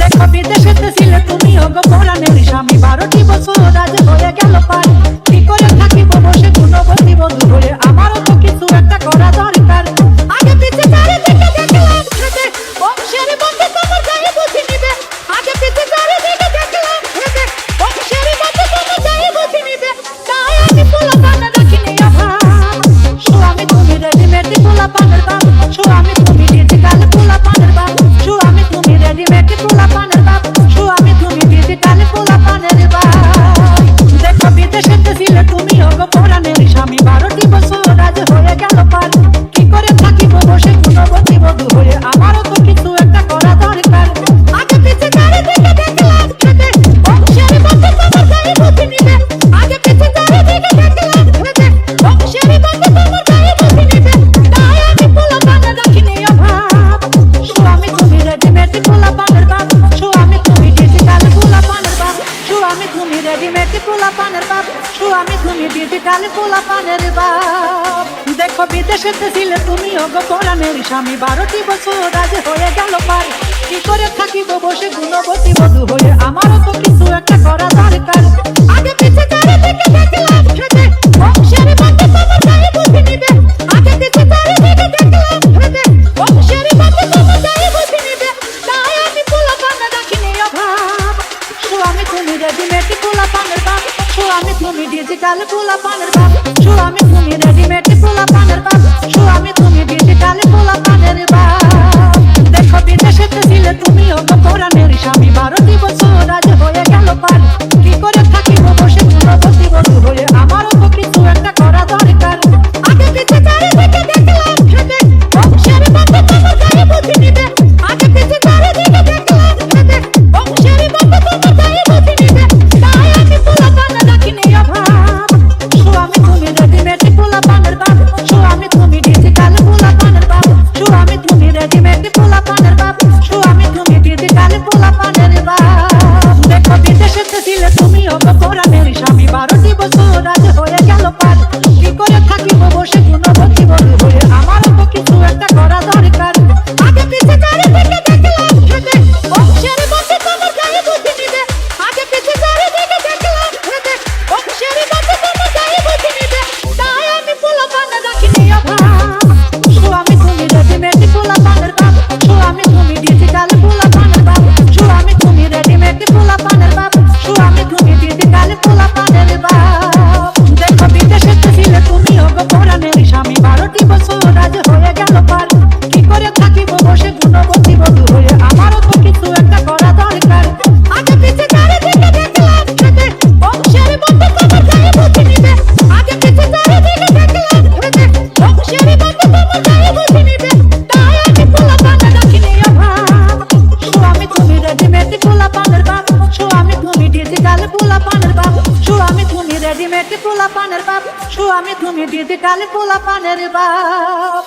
দেখো বিদেশেতে ছিলে তুমিও গো পরাণের স্বামী। বারোটি বছর আজ হয়ে গেল পারি পোলা পানের বাপ তো আমি তুমি বিধি কালে পোলা পানের বাপ। দেখো বিদেশেতে ছিলে তুমি, ওগো পরাণের স্বামী, বারোটি বছর আজ হয়ে গেল পার। কি করে থাকিব বসে গুণবতী বধু হয়ে? আমারও তো কিছু একটা করা দরকার। আগে পিছে চারিদিকে দেখলাম খেতে, বংশের মধ্যে তোমার গায়ে বুঝে নিবে আগে পিছে চারিদিকে দেখলাম খেতে, বংশের মধ্যে তোমার গায়ে বুঝে নিবে তাই আমি পোলা পানা রাখিনি অভাব। স্বামী তুমি রেডিমেড পোলা আমি তুমি ডিজিটাল পোলা পানের বাপ আমি What's up? রেডিমেড পোলা পানের বাপ স্বামী তুমি দিদি কালে পোলা পানের বাপ।